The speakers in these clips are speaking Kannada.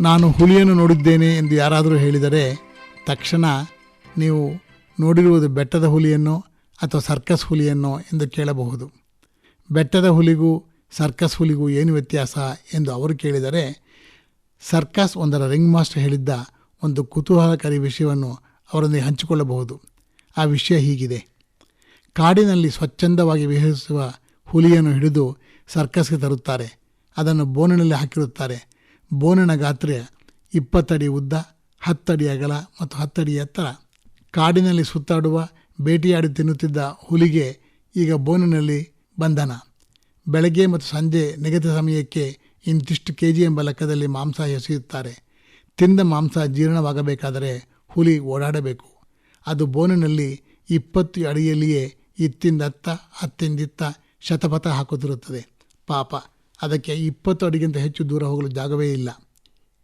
ನಾನು ಹುಲಿಯನ್ನು ನೋಡಿದ್ದೇನೆ ಎಂದು ಯಾರಾದರೂ ಹೇಳಿದರೆ, ತಕ್ಷಣ ನೀವು ನೋಡಿರುವುದು ಬೆಟ್ಟದ ಹುಲಿಯನ್ನು ಅಥವಾ ಸರ್ಕಸ್ ಹುಲಿಯನ್ನು ಎಂದು ಕೇಳಬಹುದು. ಬೆಟ್ಟದ ಹುಲಿಗೂ ಸರ್ಕಸ್ ಹುಲಿಗೂ ಏನು ವ್ಯತ್ಯಾಸ ಎಂದು ಅವರು ಕೇಳಿದರೆ, ಸರ್ಕಸ್ ಒಂದರ ರಿಂಗ್ ಮಾಸ್ಟರ್ ಹೇಳಿದ್ದ ಒಂದು ಕುತೂಹಲಕಾರಿ ವಿಷಯವನ್ನು ಅವರೊಂದಿಗೆ ಹಂಚಿಕೊಳ್ಳಬಹುದು. ಆ ವಿಷಯ ಹೀಗಿದೆ. ಕಾಡಿನಲ್ಲಿ ಸ್ವಚ್ಛಂದವಾಗಿ ವಿಹರಿಸುವ ಹುಲಿಯನ್ನು ಹಿಡಿದು ಸರ್ಕಸ್ಗೆ ತರುತ್ತಾರೆ. ಅದನ್ನು ಬೋನಿನಲ್ಲಿ ಹಾಕಿರುತ್ತಾರೆ. ಬೋನಿನ ಗಾತ್ರ ಇಪ್ಪತ್ತಡಿ ಉದ್ದ, ಹತ್ತಡಿ ಅಗಲ ಮತ್ತು ಹತ್ತಡಿ ಎತ್ತರ. ಕಾಡಿನಲ್ಲಿ ಸುತ್ತಾಡುವ, ಬೇಟೆಯಾಡಿ ತಿನ್ನುತ್ತಿದ್ದ ಹುಲಿಗೆ ಈಗ ಬೋನಿನಲ್ಲಿ ಬಂಧನ. ಬೆಳಗ್ಗೆ ಮತ್ತು ಸಂಜೆ ನಿಗದಿತ ಸಮಯಕ್ಕೆ ಇಂತಿಷ್ಟು ಕೆ ಜಿ ಎಂಬ ಲೆಕ್ಕದಲ್ಲಿ ಮಾಂಸ ಎಸೆಯುತ್ತಾರೆ. ತಿಂದ ಮಾಂಸ ಜೀರ್ಣವಾಗಬೇಕಾದರೆ ಹುಲಿ ಓಡಾಡಬೇಕು. ಅದು ಬೋನಿನಲ್ಲಿ ಇಪ್ಪತ್ತು ಅಡಿಯಲ್ಲಿಯೇ ಇತ್ತಿಂದತ್ತ ಅತ್ತಿಂದಿತ್ತ ಶತಪಥ ಹಾಕುತ್ತಿರುತ್ತದೆ. ಪಾಪ. ಅದಕ್ಕೆ ಇಪ್ಪತ್ತು ಅಡಿಗಿಂತ ಹೆಚ್ಚು ದೂರ ಹೋಗಲು ಜಾಗವೇ ಇಲ್ಲ.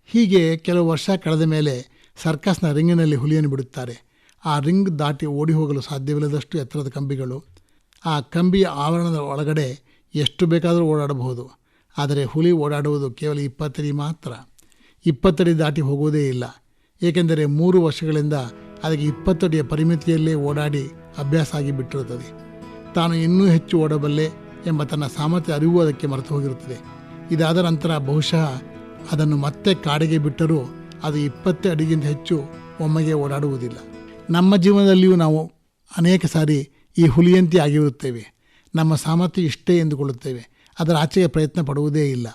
ಹೀಗೆ ಕೆಲವು ವರ್ಷ ಕಳೆದ ಮೇಲೆ ಸರ್ಕಸ್ನ ರಿಂಗಿನಲ್ಲಿ ಹುಲಿಯನ್ನು ಬಿಡುತ್ತಾರೆ. ಆ ರಿಂಗ್ ದಾಟಿ ಓಡಿ ಹೋಗಲು ಸಾಧ್ಯವಿಲ್ಲದಷ್ಟು ಎತ್ತರದ ಕಂಬಿಗಳು. ಆ ಕಂಬಿಯ ಆವರಣದ ಒಳಗಡೆ ಎಷ್ಟು ಬೇಕಾದರೂ ಓಡಾಡಬಹುದು. ಆದರೆ ಹುಲಿ ಓಡಾಡುವುದು ಕೇವಲ ಇಪ್ಪತ್ತಡಿ ಮಾತ್ರ. ಇಪ್ಪತ್ತಡಿ ದಾಟಿ ಹೋಗುವುದೇ ಇಲ್ಲ. ಏಕೆಂದರೆ ಮೂರು ವರ್ಷಗಳಿಂದ ಅದಕ್ಕೆ ಇಪ್ಪತ್ತಡಿಯ ಪರಿಮಿತಿಯಲ್ಲೇ ಓಡಾಡಿ ಅಭ್ಯಾಸ ಆಗಿ ಬಿಟ್ಟಿರುತ್ತದೆ ತಾನು ಇನ್ನೂ ಹೆಚ್ಚು ಓಡಬಲ್ಲೆ ಎಂಬ ತನ್ನ ಸಾಮರ್ಥ್ಯ ಅರಿವು ಅದಕ್ಕೆ ಮರೆತು ಹೋಗಿರುತ್ತದೆ. ಇದಾದ ನಂತರ ಬಹುಶಃ ಅದನ್ನು ಮತ್ತೆ ಕಾಡಿಗೆ ಬಿಟ್ಟರೂ ಅದು ಇಪ್ಪತ್ತೇ ಅಡಿಗಿಂತ ಹೆಚ್ಚು ಒಮ್ಮೆಗೆ ಓಡಾಡುವುದಿಲ್ಲ. ನಮ್ಮ ಜೀವನದಲ್ಲಿಯೂ ನಾವು ಅನೇಕ ಸಾರಿ ಈ ಹುಲಿಯಂತೆ ಆಗಿರುತ್ತೇವೆ. ನಮ್ಮ ಸಾಮರ್ಥ್ಯ ಇಷ್ಟೇ ಎಂದುಕೊಳ್ಳುತ್ತೇವೆ. ಅದರ ಆಚೆಗೆ ಪ್ರಯತ್ನ ಪಡುವುದೇ ಇಲ್ಲ.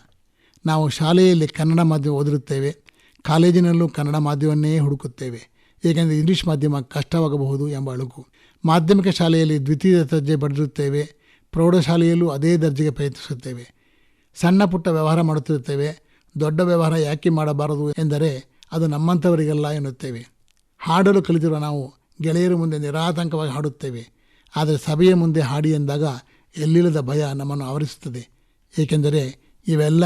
ನಾವು ಶಾಲೆಯಲ್ಲಿ ಕನ್ನಡ ಮಾಧ್ಯಮ ಓದಿರುತ್ತೇವೆ. ಕಾಲೇಜಿನಲ್ಲೂ ಕನ್ನಡ ಮಾಧ್ಯಮವನ್ನೇ ಹುಡುಕುತ್ತೇವೆ. ಏಕೆಂದರೆ ಇಂಗ್ಲೀಷ್ ಮಾಧ್ಯಮ ಕಷ್ಟವಾಗಬಹುದು ಎಂಬ ಅಳುಕು. ಮಾಧ್ಯಮಿಕ ಶಾಲೆಯಲ್ಲಿ ದ್ವಿತೀಯ ದರ್ಜೆ ಪಡೆದಿರುತ್ತೇವೆ. ಪ್ರೌಢಶಾಲೆಯಲ್ಲೂ ಅದೇ ದರ್ಜೆಗೆ ಪ್ರಯತ್ನಿಸುತ್ತೇವೆ. ಸಣ್ಣ ಪುಟ್ಟ ವ್ಯವಹಾರ ಮಾಡುತ್ತಿರುತ್ತೇವೆ. ದೊಡ್ಡ ವ್ಯವಹಾರ ಯಾಕೆ ಮಾಡಬಾರದು ಎಂದರೆ ಅದು ನಮ್ಮಂಥವರಿಗಲ್ಲ ಎನ್ನುತ್ತೇವೆ. ಹಾಡಲು ಕಲಿತಿರುವ ನಾವು ಗೆಳೆಯರ ಮುಂದೆ ನಿರಾತಂಕವಾಗಿ ಹಾಡುತ್ತೇವೆ. ಆದರೆ ಸಭೆಯ ಮುಂದೆ ಹಾಡಿ ಎಂದಾಗ ಎಲ್ಲಿಲ್ಲದ ಭಯ ನಮ್ಮನ್ನು ಆವರಿಸುತ್ತದೆ. ಏಕೆಂದರೆ ಇವೆಲ್ಲ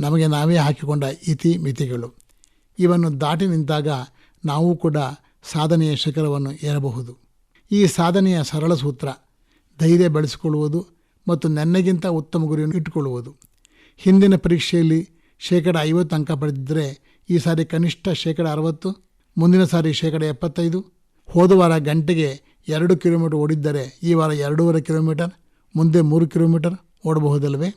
ನಮಗೆ ನಾವೇ ಹಾಕಿಕೊಂಡ ಇತಿ ಮಿತಿಗಳು. ಇವನ್ನು ದಾಟಿ ನಿಂತಾಗ ನಾವು ಕೂಡ ಸಾಧನೆಯ ಶಿಖರವನ್ನು ಏರಬಹುದು. ಈ ಸಾಧನೆಯ ಸರಳ ಸೂತ್ರ ಧೈರ್ಯ ಬೆಳೆಸಿಕೊಳ್ಳುವುದು ಮತ್ತು ನನ್ನಗಿಂತ ಉತ್ತಮ ಗುರಿಯನ್ನು ಇಟ್ಟುಕೊಳ್ಳುವುದು. ಹಿಂದಿನ ಪರೀಕ್ಷೆಯಲ್ಲಿ ಶೇಕಡ ಐವತ್ತು ಅಂಕ ಪಡೆದಿದ್ದರೆ ಈ ಸಾರಿ ಕನಿಷ್ಠ ಶೇಕಡ ಅರವತ್ತು, ಮುಂದಿನ ಸಾರಿ ಶೇಕಡ ಎಪ್ಪತ್ತೈದು. ಹೋದ ವಾರ ಗಂಟೆಗೆ ಎರಡು ಕಿಲೋಮೀಟರ್ ಓಡಿದ್ದರೆ ಈ ವಾರ ಎರಡೂವರೆ ಕಿಲೋಮೀಟರ್, ಮುಂದೆ ಮೂರು ಕಿಲೋಮೀಟರ್ ಓಡಬಹುದಲ್ಲವೇ?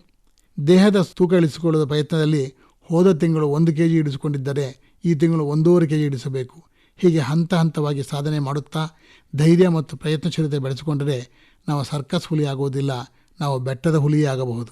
ದೇಹದ ತೂಕ ಇಳಿಸಿಕೊಳ್ಳುವ ಪ್ರಯತ್ನದಲ್ಲಿ ಹೋದ ತಿಂಗಳು ಒಂದು ಕೆ ಜಿ ಇಡಿಸಿಕೊಂಡಿದ್ದರೆ ಈ ತಿಂಗಳು ಒಂದೂವರೆ ಕೆ ಜಿ ಇಡಿಸಬೇಕು ಹೀಗೆ ಹಂತ ಹಂತವಾಗಿ ಸಾಧನೆ ಮಾಡುತ್ತಾ ಧೈರ್ಯ ಮತ್ತು ಪ್ರಯತ್ನಶೀಲತೆ ಬೆಳೆಸಿಕೊಂಡರೆ ನಾವು ಸರ್ಕಸ್ ಹುಲಿ ಆಗುವುದಿಲ್ಲ ನಾವು ಬೆಟ್ಟದ ಹುಲಿಯೇ ಆಗಬಹುದು